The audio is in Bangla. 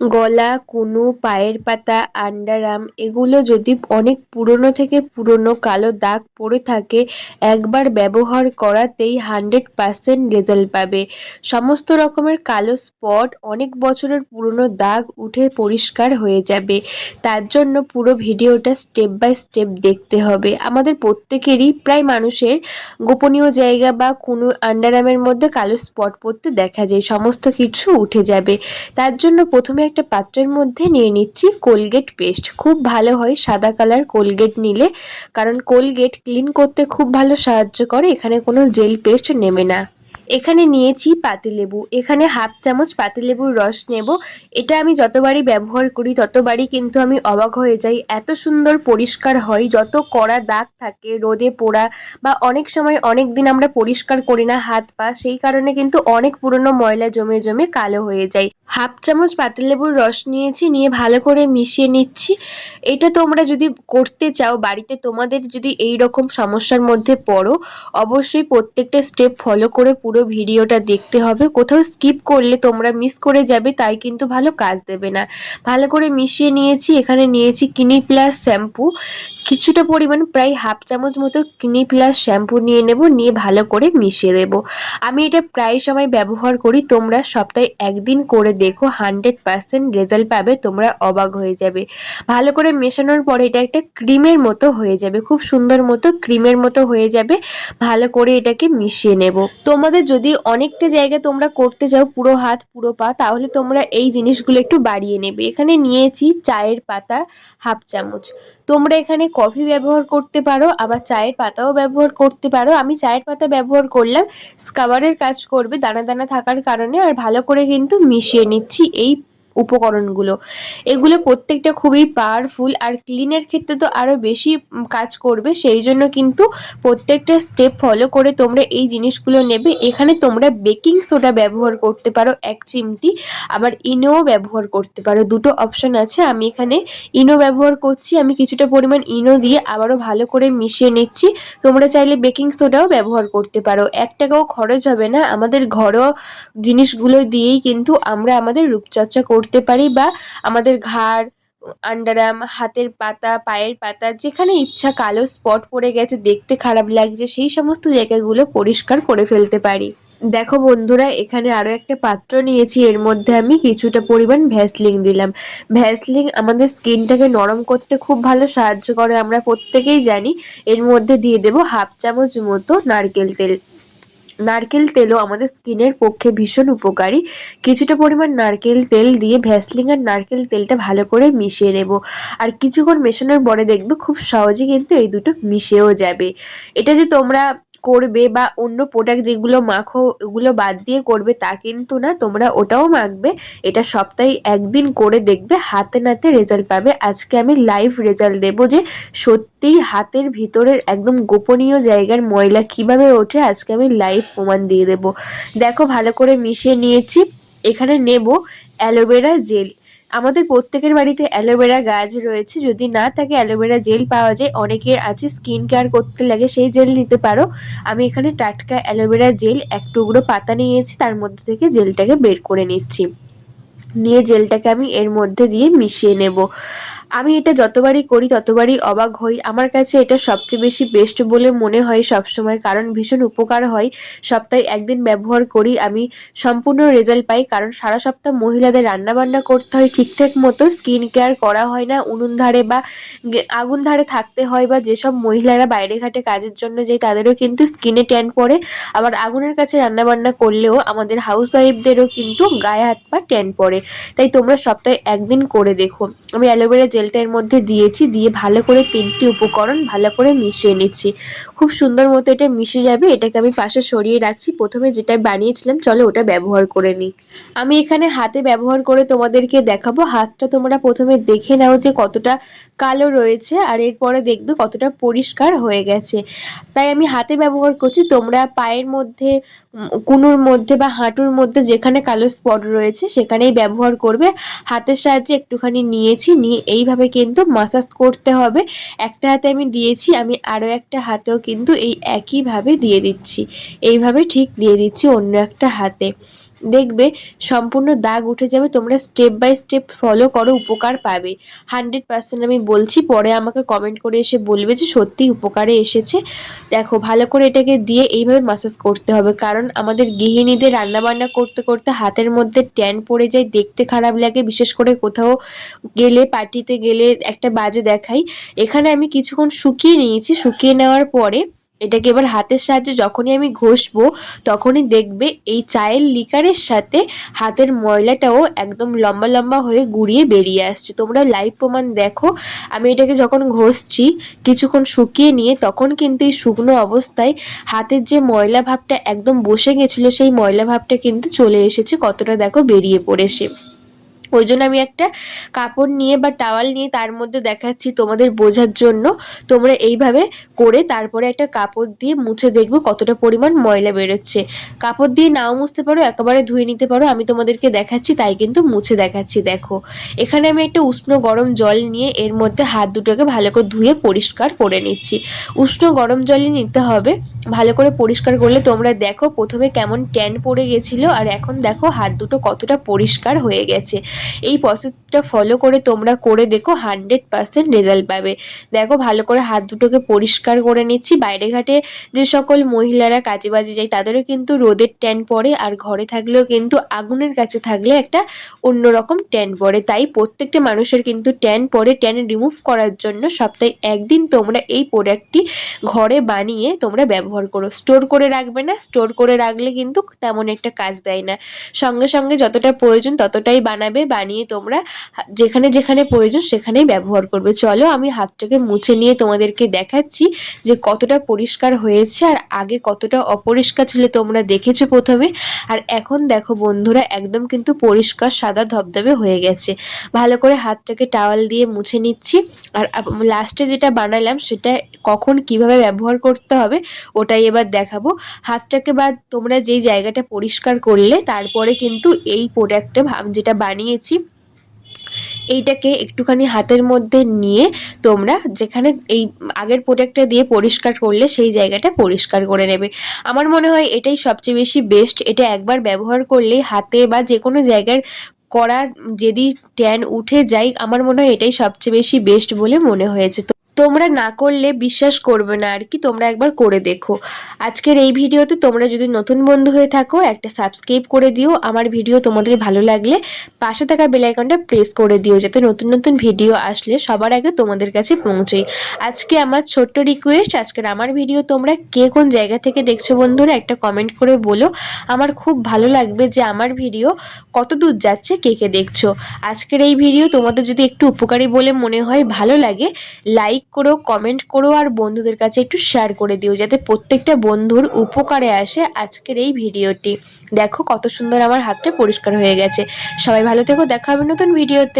গলা, কুনু, পায়ের পাতা আন্ডারআর্ম এগুলো যদি অনেক পুরনো থেকে পুরনো কালো দাগ পড়ে থাকে, একবার ব্যবহার করাতেই হান্ড্রেড পারসেন্ট রেজাল্ট পাবে। সমস্ত রকমের কালো স্পট অনেক বছরের পুরনো দাগ উঠে পরিষ্কার হয়ে যাবে। তার জন্য পুরো ভিডিওটা স্টেপ বাই স্টেপ দেখতে হবে। আমাদের প্রত্যেকেরই, প্রায় মানুষের, গোপনীয় জায়গা বা কোনো আন্ডারআর্মের মধ্যে কালো স্পট পড়তে দেখা যায়। সমস্ত কিছু উঠে যাবে। তার জন্য প্রথমে একটা পাত্রের মধ্যে নিয়ে নিচ্ছি কোলগেট পেস্ট। খুব ভালো হয় সাদা কালার কোলগেট নিলে, কারণ কোলগেট ক্লিন করতে খুব ভালো সাহায্য করে, এখানে কোনো জেল পেস্ট নেবে না। এখানে নিয়েছি পাতিলেবু, এখানে হাফ চামচ পাতিলেবুর রস নেব। এটা আমি যতবারই ব্যবহার করি, ততবারই কিন্তু আমি অবাক হয়ে যাই। এত সুন্দর পরিষ্কার হয়, যত কড়া দাগ থাকে, রোদে পোড়া বা অনেক সময় অনেক দিন আমরা পরিষ্কার করি না হাত পা সেই কারণে কিন্তু অনেক পুরনো ময়লা জমে জমে কালো হয়ে যায়। হাফ চামচ পাতিলেবুর রস নিয়েছি, নিয়ে ভালো করে মিশিয়ে নিচ্ছি। এটা তোমরা যদি করতে চাও, বাড়িতে তোমাদের যদি এই রকম সমস্যার মধ্যে পড়ো, অবশ্যই প্রত্যেকটা স্টেপ ফলো করে পুরো ভিডিওটা দেখতে হবে। কোথাও স্কিপ করলে তোমরা মিস করে যাবে, তাই কিন্তু ভালো কাজ দেবে না। ভালো করে মিশিয়ে নিয়েছি, এখানে নিয়েছি কিনি প্লাস শ্যাম্পু কিছুটা পরিমাণ প্রায় হাফ চামচ মতো কিনি প্লাস শ্যাম্পু নিয়ে নেব, নিয়ে ভালো করে মিশিয়ে দেব। আমি এটা প্রায় সময় ব্যবহার করি, তোমরা সপ্তাহে একদিন করে দেখো হান্ড্রেড পারসেন্ট রেজাল্ট পাবে, তোমরা অবাক হয়ে যাবে। ভালো করে মেশানোর পরে এটা একটা ক্রিমের মতো হয়ে যাবে, খুব সুন্দর মতো ক্রিমের মতো হয়ে যাবে। ভালো করে এটাকে মিশিয়ে নেব। তোমাদের যদি অনেকটা জায়গা তোমরা করতে চাও, পুরো হাত, পুরো পা, তাহলে তোমরা এই জিনিসগুলো একটু বাড়িয়ে নেবে। এখানে নিয়েছি চায়ের পাতা হাফ চামচ। তোমরা এখানে কফি ব্যবহার করতে পারো, আবার চায়ের পাতাও ব্যবহার করতে পারো। আমি চায়ের পাতা ব্যবহার করলাম, স্কাবারের কাজ করবে, দানা দানা থাকার কারণে, আর ভালো করে কিন্তু মিশিয়ে নিচ্ছি এই উপকরণগুলো। এগুলো প্রত্যেকটা খুবই পাওয়ারফুল আর ক্লিনের ক্ষেত্রে তো আরও বেশি কাজ করবে, সেই জন্য কিন্তু প্রত্যেকটা স্টেপ ফলো করে তোমরা এই জিনিসগুলো নেবে। এখানে তোমরা বেকিং সোডা ব্যবহার করতে পারো, এক চিমটি। আবার ইনোও ব্যবহার করতে পারো, দুটো অপশন আছে। আমি এখানে ইনো ব্যবহার করছি, আমি কিছুটা পরিমাণ ইনো দিয়ে আবারও ভালো করে মিশিয়ে নিচ্ছি। তোমরা চাইলে বেকিং সোডাও ব্যবহার করতে পারো। এক টাকাও খরচ হবে না। আমাদের ঘরোয়া জিনিসগুলো দিয়েই কিন্তু আমরা আমাদের রূপচর্চা করতে পারি বা আমাদের ঘাড় আন্ডারাম হাতের পাতা, পায়ের পাতা, যেখানে ইচ্ছা কালো স্পট পড়ে গেছে, দেখতে খারাপ লাগছে, সেই সমস্ত জায়গাগুলো পরিষ্কার করে ফেলতে পারি। দেখো বন্ধুরা, এখানে আরও একটা পাত্র নিয়েছি, এর মধ্যে আমি কিছুটা পরিমাণ ভ্যাসলিং দিলাম। ভ্যাসলিং আমাদের স্কিনটাকে নরম করতে খুব ভালো সাহায্য করে, আমরা প্রত্যেকেই জানি। এর মধ্যে দিয়ে দেব হাফ চামচ মতো নারকেল তেল। নারকেল তেলও আমাদের স্কিনের পক্ষে ভীষণ উপকারী। কিছুটা পরিমাণ নারকেল তেল দিয়ে ভ্যাসলিং আর নারকেল তেলটা ভালো করে মিশিয়ে নেব। আর কিছুক্ষণ মেশানোর পরে দেখবে খুব সহজে কিন্তু এই দুটো মিশেও যাবে। এটা যে তোমরা করবে বা অন্য প্রোডাক্ট যেগুলো মাখো, ওগুলো বাদ দিয়ে করবে, তা কিন্তু না, তোমরা ওটাও মাখবে। এটা সপ্তাহে একদিন করে দেখবে, হাতে নাতে রেজাল্ট পাবে। আজকে আমি লাইভ রেজাল্ট দেবো যে সত্যিই হাতের ভিতরের একদম গোপনীয় জায়গার ময়লা কীভাবে ওঠে, আজকে আমি লাইভ প্রমাণ দিয়ে দেবো। দেখো, ভালো করে মিশিয়ে নিয়েছি। এখানে নেব অ্যালোভেরা জেল আমাদের প্রত্যেকের বাড়িতে অ্যালোভেরা গাছ রয়েছে। যদি না থাকে অ্যালোভেরা জেল পাওয়া যায়, অনেকের আছে স্কিন কেয়ার করতে লাগে, সেই জেল নিতে পারো। আমি এখানে টাটকা অ্যালোভেরা জেল, এক টুকরো পাতা নিয়েছি, তার মধ্যে থেকে জেলটাকে বের করে নিচ্ছি। নিয়ে জেলটাকে আমি এর মধ্যে দিয়ে মিশিয়ে নেব। আমি এটা যতবারই করি, ততবারই অবাক হই। আমার কাছে এটা সবচেয়ে বেশি বেস্ট বলে মনে হয় সবসময়, কারণ ভীষণ উপকার হয়। সপ্তাহে একদিন ব্যবহার করি, আমি সম্পূর্ণ রেজাল্ট পাই, কারণ সারা সপ্তাহ মহিলাদের রান্নাবান্না করতে হয়, ঠিকঠাক মতো স্কিন কেয়ার করা হয় না, উনুন ধারে বা আগুন ধারে থাকতে হয় বা যেসব মহিলারা বাইরে ঘাটে কাজের জন্য যায়, তাদেরও কিন্তু স্কিনে ট্যান পড়ে। আবার আগুনের কাছে রান্নাবান্না করলেও আমাদের হাউস ওয়াইফদেরও কিন্তু গায়ে হাত পা ট্যান পড়ে। তাই তোমরা সপ্তাহে একদিন করে দেখো। আমি অ্যালোভেরা জেলটা এর মধ্যে দিয়েছি, দিয়ে ভালো করে তিনটি উপকরণ ভালো করে মিশিয়ে নিচ্ছি। খুব সুন্দর মতো এটা মিশে যাবে, এটাকে আমি পাশে সরিয়ে রাখছি। প্রথমে যেটা বানিয়েছিলাম, চলো ওটা ব্যবহার করে নিই। আমি এখানে হাতে ব্যবহার করে তোমাদেরকে দেখাবো। হাতটা তোমরা প্রথমে দেখে নাও যে কতটা কালো রয়েছে আর এরপরে দেখবে কতটা পরিষ্কার হয়ে গেছে। তাই আমি হাতে ব্যবহার করছি। তোমরা পায়ের মধ্যে কুনুর মধ্যে বা হাঁটুর মধ্যে যেখানে কালো স্পট রয়েছে সেখানেই ব্যবহার করবে। হাতের সাহায্যে একটুখানি নিয়েছি, নিয়ে এইভাবে কিন্তু মাসাজ করতে হবে। একটা হাতে আমি দিয়েছি, আমি আরও একটা হাতেও কিন্তু এই একইভাবে দিয়ে দিচ্ছি। এইভাবে ঠিক দিয়ে দিচ্ছি অন্য একটা হাতে। দেখবে সম্পূর্ণ দাগ উঠে যাবে, তোমরা স্টেপ বাই স্টেপ ফলো করো, উপকার পাবে। হান্ড্রেড পার্সেন্ট আমি বলছি, পরে আমাকে কমেন্ট করে এসে বলবে যে সত্যিই উপকারে এসেছে। দেখো, ভালো করে এটাকে দিয়ে এইভাবে মাসাজ করতে হবে, কারণ আমাদের গৃহিণীদের রান্নাবান্না করতে করতে হাতের মধ্যে ট্যান পড়ে যায়, দেখতে খারাপ লাগে, বিশেষ করে কোথাও গেলে, পার্টিতে গেলে একটা বাজে দেখাই এখানে আমি কিছুক্ষণ শুকিয়ে নিয়েছি, শুকিয়ে নেওয়ার পরে এটাকে এবার হাতের সাহায্যে যখনই আমি ঘষবো, তখনই দেখবে এই চায়ের লিকারের সাথে হাতের ময়লাটাও একদম লম্বা লম্বা হয়ে গুড়িয়ে বেরিয়ে আসছে। তোমরা লাইভ প্রমাণ দেখো। আমি এটাকে যখন ঘষছি, কিছুক্ষণ শুকিয়ে নিয়ে তখন কিন্তু এই শুকনো অবস্থায় হাতের যে ময়লা ভাবটা একদম বসে গেছিল, সেই ময়লা ভাবটা কিন্তু চলে এসেছে। কতটা দেখো বেরিয়ে পড়েছে। ওই জন্য আমি একটা কাপড় নিয়ে বা টাওয়াল নিয়ে তার মধ্যে দেখাচ্ছি তোমাদের বোঝার জন্য। তোমরা এইভাবে করে তারপরে একটা কাপড় দিয়ে মুছে দেখবে কতটা পরিমাণ ময়লা বেরোচ্ছে। কাপড় দিয়ে নাও মুছতে পারো, একেবারে ধুয়ে নিতে পারো, আমি তোমাদেরকে দেখাচ্ছি, তাই কিন্তু মুছে দেখাচ্ছি, দেখো। এখানে আমি একটা উষ্ণ গরম জল নিয়ে এর মধ্যে হাত দুটোকে ভালো করে ধুয়ে পরিষ্কার করে নিচ্ছি। উষ্ণ গরম জলই নিতে হবে, ভালো করে পরিষ্কার করলে তোমরা দেখো প্রথমে কেমন ট্যান পড়ে গেছিল, আর এখন দেখো হাত দুটো কতটা পরিষ্কার হয়ে গেছে। এই প্রসেসটা ফলো করে তোমরা করে দেখো হান্ড্রেড পার্সেন্ট রেজাল্ট পাবে। দেখো ভালো করে হাত দুটোকে পরিষ্কার করে নিচ্ছি। বাইরে ঘাটে যে সকল মহিলারা কাজে বাজে যায়, তাদেরও কিন্তু রোদের ট্যান পড়ে আর ঘরে থাকলেও কিন্তু আগুনের কাছে থাকলে একটা অন্যরকম ট্যান পড়ে। তাই প্রত্যেকটা মানুষের কিন্তু ট্যান পড়ে। ট্যান রিমুভ করার জন্য সপ্তাহে একদিন তোমরা এই প্রোডাক্টটি ঘরে বানিয়ে তোমরা ব্যবহার করো। স্টোর করে রাখবে না স্টোর করে রাখলে কিন্তু তেমন একটা কাজ দেয় না। সঙ্গে সঙ্গে যতটা প্রয়োজন ততটাই বানাবে। বানিয়ে তোমরা যেখানে যেখানে প্রয়োজন সেখানেই ব্যবহার করবে। চলো আমি হাতটাকে মুছে নিয়ে তোমাদেরকে দেখাচ্ছি যে কতটা পরিষ্কার হয়েছে আর আগে কতটা অপরিষ্কার ছিল তোমরা দেখেছ প্রথমে। আর এখন দেখো বন্ধুরা, একদম কিন্তু পরিষ্কার সাদা ধবধবে হয়ে গেছে। ভালো করে হাতটাকে টাওয়াল দিয়ে মুছে নিচ্ছি। আর লাস্টে যেটা বানালাম সেটা কখন কীভাবে ব্যবহার করতে হবে ওটাই এবার দেখাবো। হাতটাকে বা তোমরা যেই জায়গাটা পরিষ্কার করলে তারপরে কিন্তু এই প্রোডাক্টটা যেটা বানিয়েছি এইটাকে একটুখানি হাতের মধ্যে নিয়ে তোমরা যেখানে এই আগের প্রোডাক্টটা দিয়ে পরিষ্কার করলে সেই জায়গাটা পরিষ্কার করে নেবে। আমার মনে হয় এটাই সবচেয়ে বেশি বেস্ট এটা একবার ব্যবহার করলে হাতে বা যে কোনো জায়গার করা যদি ট্যান উঠে যায়, আমার মনে হয় এটাই সবচেয়ে বেশি বেস্ট বলে মনে হয়েছে। তো তোমরা না করলে বিশ্বাস করবে না আর কি, তোমরা একবার করে দেখো। আজকের এই ভিডিওতে তোমরা যদি নতুন বন্ধু হয়ে থাকো, একটা সাবস্ক্রাইব করে দিও। আমার ভিডিও তোমাদের ভালো লাগলে পাশে থাকা বেলাইকনটা প্রেস করে দিও, যাতে নতুন নতুন ভিডিও আসলে সবার আগে তোমাদের কাছে পৌঁছোই আজকে আমার ছোট্ট রিকোয়েস্ট আজকের আমার ভিডিও তোমরা কে কোন জায়গা থেকে দেখছ বন্ধুরা, একটা কমেন্ট করে বলো। আমার খুব ভালো লাগবে যে আমার ভিডিও কত দূর যাচ্ছে, কে কে দেখছ। আজকের এই ভিডিও তোমাদের যদি একটু উপকারী বলে মনে হয়, ভালো লাগে লাইক করো কমেন্ট করো আর বন্ধুদের কাছে একটু শেয়ার করে দিও, যাতে প্রত্যেকটা বন্ধুর উপকারে আসে আজকের এই ভিডিওটি। দেখো কত সুন্দর আমার হাতটা পরিষ্কার হয়ে গেছে। সবাই ভালো থেকো, দেখা হবে নতুন ভিডিওতে